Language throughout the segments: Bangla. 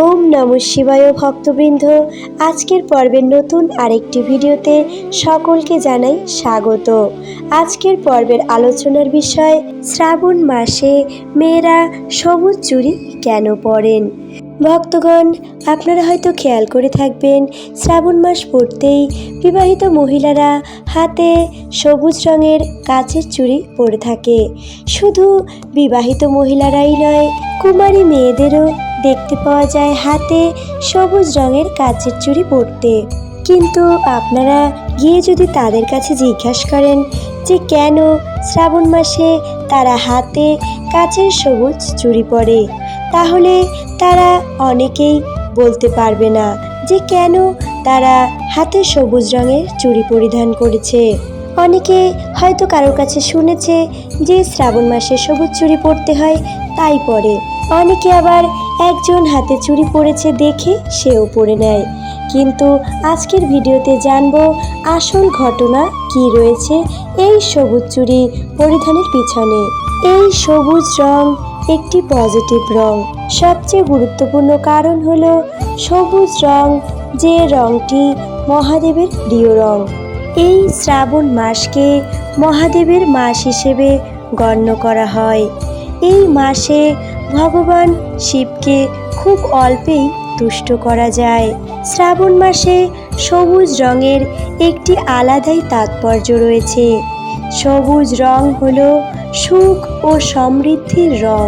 ওম নম শিবায় ভক্তবৃন্দ। আজকের পর্বের নতুন আরেকটি ভিডিওতে সকলকে জানাই স্বাগত। আজকের পর্বের আলোচনার বিষয়, শ্রাবণ মাসে মেয়েরা সবুজ চুড়ি কেন পরেন? ভক্তগণ, আপনারা হয়তো খেয়াল করে থাকবেন, শ্রাবণ মাস পড়তেই বিবাহিত মহিলারা হাতে সবুজ রঙের কাচের চুড়ি পরে থাকে। শুধু বিবাহিত মহিলারাই নয়, কুমারী মেয়েদেরও দেখতে পাওয়া যায় হাতে সবুজ রঙের কাচের চুড়ি পরতে। কিন্তু আপনারা গিয়ে যদি তাদের কাছে জিজ্ঞাসা করেন যে কেন শ্রাবণ মাসে তারা হাতে কাচের সবুজ চুড়ি পরে, তাহলে তারা অনেকেই বলতে পারবে না যে কেন তারা হাতে সবুজ রঙের চুড়ি পরিধান করেছে। অনেকে হয়তো কারোর কাছে শুনেছে যে শ্রাবণ মাসে সবুজ চুড়ি পরতে হয়, তাই পরে। অনেকে আবার একজন হাতে চুরি পরেছে দেখে সেও পরে নেয়। কিন্তু আজকের ভিডিওতে জানব আসল ঘটনা কি রয়েছে এই সবুজ চুড়ি পরিধানের পিছনে। এই সবুজ রং একটি পজিটিভ রং। সবচেয়ে গুরুত্বপূর্ণ কারণ হলো সবুজ রং যে রংটি মহাদেবের প্রিয় রং। এই শ্রাবণ মাসকে মহাদেবের মাস হিসেবে গণ্য করা হয়। এই মাসে ভগবান শিবকে খুব অল্পেই তুষ্ট করা যায়। শ্রাবণ মাসে সবুজ রঙের একটি আলাদাই তাৎপর্য রয়েছে। সবুজ রং হল সুখ ও সমৃদ্ধির রং।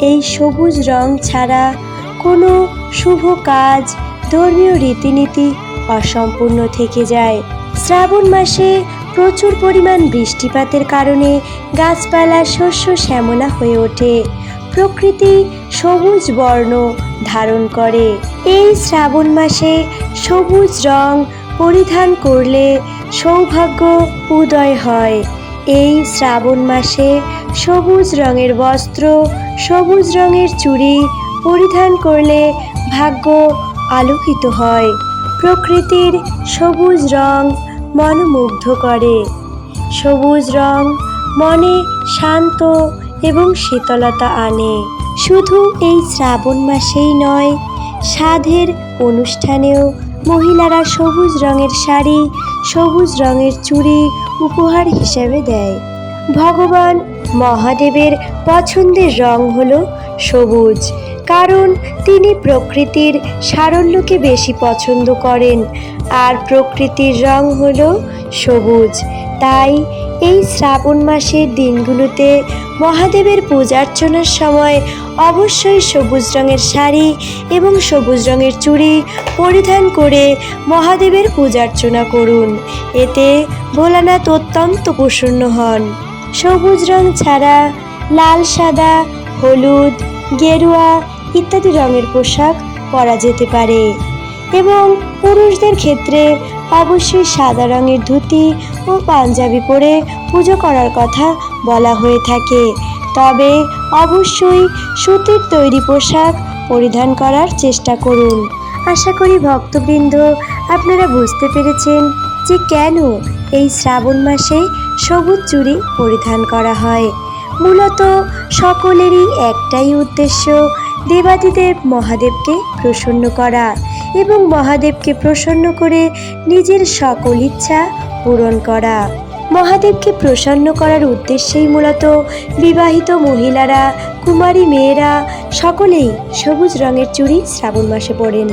এই সবুজ রং ছাড়া কোনো শুভ কাজ, ধর্মীয় রীতিনীতি অসম্পূর্ণ থেকে যায়। শ্রাবণ মাসে প্রচুর পরিমাণ বৃষ্টিপাতের কারণে গাছপালা শস্য শ্যামলা হয়ে ওঠে। প্রকৃতি সবুজ বর্ণ ধারণ করে। এই শ্রাবণ মাসে সবুজ রং পরিধান করলে সৌভাগ্য উদয় হয়। এই শ্রাবণ মাসে সবুজ রঙের বস্ত্র, সবুজ রঙের চুড়ি পরিধান করলে ভাগ্য আলোকিত হয়। প্রকৃতির সবুজ রং মনোমুগ্ধ করে। সবুজ রং মনে শান্ত এবং শীতলতা আনে। শুধু এই শ্রাবণ মাসেই নয়, সাধের অনুষ্ঠানেও মহিলারা সবুজ রঙের শাড়ি, সবুজ রঙের চুড়ি উপহার হিসেবে দেয়। ভগবান মহাদেবের পছন্দের রং হল সবুজ, কারণ তিনি প্রকৃতির সারল্যকে বেশি পছন্দ করেন। আর প্রকৃতির রং হল সবুজ, তাই এই শ্রাবণ মাসের দিনগুলোতে মহাদেবের পূজার্চনার সময় অবশ্যই সবুজ রঙের শাড়ি এবং সবুজ রঙের চুড়ি পরিধান করে মহাদেবের পূজার্চনা করুন। এতে ভোলানাথ অত্যন্ত প্রসন্ন হন। সবুজ রং ছাড়া লাল, সাদা, হলুদ, গেরুয়া ইত্যাদি রঙের পোশাক পরা যেতে পারে এবং পুরুষদের ক্ষেত্রে অবশ্যই সাদা রঙের ধুতি ও পাঞ্জাবি পরে পুজো করার কথা বলা হয়ে থাকে। তবে অবশ্যই সুতির তৈরি পোশাক পরিধান করার চেষ্টা করুন। আশা করি ভক্তবৃন্দ, আপনারা বুঝতে পেরেছেন যে কেন এই শ্রাবণ মাসে সবুজ চুড়ি পরিধান করা হয়। মূলত সকলেরই একটাই উদ্দেশ্য দেবাদিদেব মহাদেবকে প্রসন্ন করা। এবং মহাদেবকে প্রসন্ন করে নিজের সকল ইচ্ছা পূরণ করা। মহাদেবকে প্রসন্ন করার উদ্দেশ্যেই মূলত বিবাহিত মহিলারা, কুমারী মেয়েরা সকলেই সবুজ রঙের চুড়ি শ্রাবণ মাসে পরেন।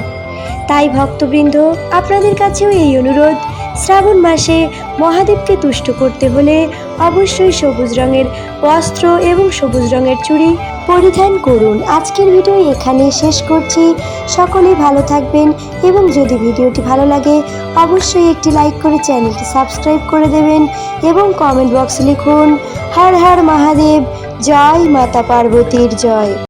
তাই ভক্তবৃন্দ, আপনাদের কাছেও এই অনুরোধ, শ্রাবণ মাসে মহাদেবকে তুষ্ট করতে হলে অবশ্যই সবুজ রঙের বস্ত্র এবং সবুজ রঙের চুড়ি পরিধান করুন। আজকের ভিডিও এখানে শেষ করছি। সকলে ভালো থাকবেন এবং যদি ভিডিওটি ভালো লাগে, অবশ্যই একটি লাইক করে চ্যানেলটি সাবস্ক্রাইব করে দেবেন এবং কমেন্ট বক্সে লিখুন, হর হর মহাদেব, জয় মাতা পার্বতীর জয়।